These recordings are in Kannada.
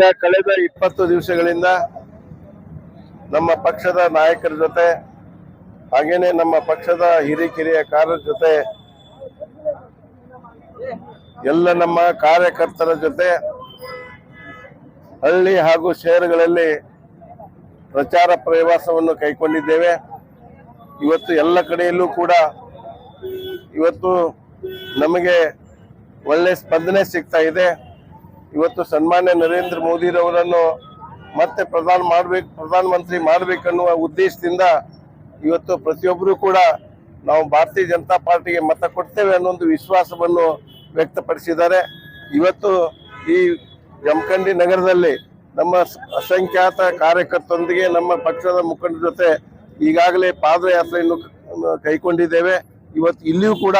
ಈಗ ಕಳೆದ ಇಪ್ಪತ್ತು ದಿವಸಗಳಿಂದ ನಮ್ಮ ಪಕ್ಷದ ನಾಯಕರ ಜೊತೆ, ಹಾಗೇನೆ ನಮ್ಮ ಪಕ್ಷದ ಹಿರಿಕಿರಿಯ ಕಾರ್ಯರ ಜೊತೆ, ಎಲ್ಲ ನಮ್ಮ ಕಾರ್ಯಕರ್ತರ ಜೊತೆ ಹಳ್ಳಿ ಹಾಗೂ ಶೇರುಗಳಲ್ಲಿ ಪ್ರಚಾರ ಪ್ರವಾಸವನ್ನು ಕೈಗೊಂಡಿದ್ದೇವೆ. ಇವತ್ತು ಎಲ್ಲ ಕಡೆಯಲ್ಲೂ ಕೂಡ ಇವತ್ತು ನಮಗೆ ಒಳ್ಳೆ ಸ್ಪಂದನೆ ಸಿಗ್ತಾ ಇದೆ. ಇವತ್ತು ಸನ್ಮಾನ್ಯ ನರೇಂದ್ರ ಮೋದಿರವರನ್ನು ಮತ್ತೆ ಪ್ರಧಾನ ಮಾಡಬೇಕು, ಪ್ರಧಾನಮಂತ್ರಿ ಮಾಡಬೇಕನ್ನುವ ಉದ್ದೇಶದಿಂದ ಇವತ್ತು ಪ್ರತಿಯೊಬ್ಬರೂ ಕೂಡ ನಾವು ಭಾರತೀಯ ಜನತಾ ಪಾರ್ಟಿಗೆ ಮತ ಕೊಡ್ತೇವೆ ಅನ್ನೋ ಒಂದು ವಿಶ್ವಾಸವನ್ನು ವ್ಯಕ್ತಪಡಿಸಿದ್ದಾರೆ. ಇವತ್ತು ಈ ಜಮಖಂಡಿ ನಗರದಲ್ಲಿ ನಮ್ಮ ಅಸಂಖ್ಯಾತ ಕಾರ್ಯಕರ್ತರೊಂದಿಗೆ ನಮ್ಮ ಪಕ್ಷದ ಮುಖಂಡರ ಜೊತೆ ಈಗಾಗಲೇ ಪಾದಯಾತ್ರೆಯನ್ನು ಕೈಕೊಂಡಿದ್ದೇವೆ ಇವತ್ತು ಇಲ್ಲಿಯೂ ಕೂಡ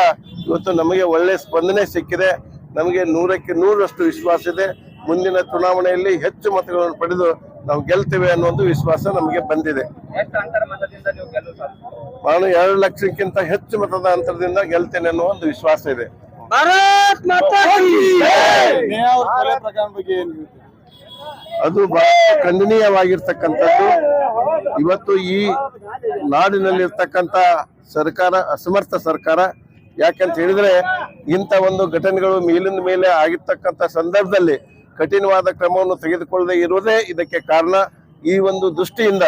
ಇವತ್ತು ನಮಗೆ ಒಳ್ಳೆ ಸ್ಪಂದನೆ ಸಿಕ್ಕಿದೆ. ನಮಗೆ ನೂರಕ್ಕೆ ನೂರಷ್ಟು ವಿಶ್ವಾಸ ಇದೆ. ಮುಂದಿನ ಚುನಾವಣೆಯಲ್ಲಿ ಹೆಚ್ಚು ಮತಗಳನ್ನು ಪಡೆದು ನಾವು ಗೆಲ್ತೇವೆ ಅನ್ನೋ ಒಂದು ವಿಶ್ವಾಸ ನಮಗೆ ಬಂದಿದೆ? ನಾನು ಎರಡು ಲಕ್ಷಕ್ಕಿಂತ ಹೆಚ್ಚು ಮತದ ಅಂತರದಿಂದ ಗೆಲ್ತೇನೆ ಅನ್ನೋ ಒಂದು ವಿಶ್ವಾಸ ಇದೆ. ಅದು ಬಹಳ ಖಂಡನೀಯವಾಗಿರ್ತಕ್ಕಂಥದ್ದು. ಇವತ್ತು ಈ ನಾಡಿನಲ್ಲಿರ್ತಕ್ಕಂಥ ಸರ್ಕಾರ ಅಸಮರ್ಥ ಸರ್ಕಾರ ಯಾಕಂತ ಹೇಳಿದ್ರೆ ಇಂಥ ಒಂದು ಘಟನೆಗಳು ಮೇಲಿನ ಮೇಲೆ ಆಗಿರ್ತಕ್ಕಂಥ ಸಂದರ್ಭದಲ್ಲಿ ಕಠಿಣವಾದ ಕ್ರಮವನ್ನು ತೆಗೆದುಕೊಳ್ಳದೆ ಇರುವುದೇ ಇದಕ್ಕೆ ಕಾರಣ. ಈ ಒಂದು ದೃಷ್ಟಿಯಿಂದ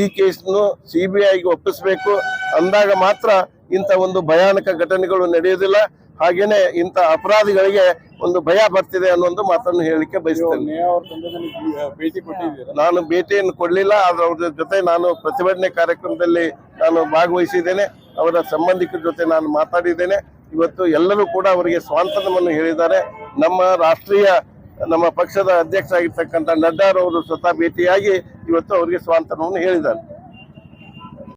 ಈ ಕೇಸನ್ನು ಸಿ ಬಿ ಐಗೆ ಒಪ್ಪಿಸಬೇಕು. ಅಂದಾಗ ಮಾತ್ರ ಇಂಥ ಒಂದು ಭಯಾನಕ ಘಟನೆಗಳು ನಡೆಯುವುದಿಲ್ಲ. ಹಾಗೇನೆ ಇಂಥ ಅಪರಾಧಿಗಳಿಗೆ ಒಂದು ಭಯ ಬರ್ತಿದೆ ಅನ್ನೋ ಒಂದು ಮಾತನ್ನು ಹೇಳಲಿಕ್ಕೆ ಬಯಸ್ತೇನೆ. ನಾನು ಭೇಟಿಯನ್ನು ಕೊಡಲಿಲ್ಲ. ಆದ್ರೆ ಅವ್ರ ಜೊತೆ ನಾನು ಪ್ರತಿಭಟನೆ ಕಾರ್ಯಕ್ರಮದಲ್ಲಿ ನಾನು ಭಾಗವಹಿಸಿದ್ದೇನೆ. ಅವರ ಸಂಬಂಧಿಕರ ಜೊತೆ ನಾನು ಮಾತಾಡಿದ್ದೇನೆ. ಇವತ್ತು ಎಲ್ಲರೂ ಕೂಡ ಅವರಿಗೆ ಸ್ವಾಂತನವನ್ನು ಹೇಳಿದ್ದಾರೆ. ನಮ್ಮ ರಾಷ್ಟ್ರೀಯ, ನಮ್ಮ ಪಕ್ಷದ ಅಧ್ಯಕ್ಷ ಆಗಿರ್ತಕ್ಕಂಥ ನಡ್ಡಾರವರು ಸ್ವತಃ ಭೇಟಿಯಾಗಿ ಇವತ್ತು ಅವರಿಗೆ ಸ್ವಾಂತನವನ್ನು ಹೇಳಿದ್ದಾರೆ.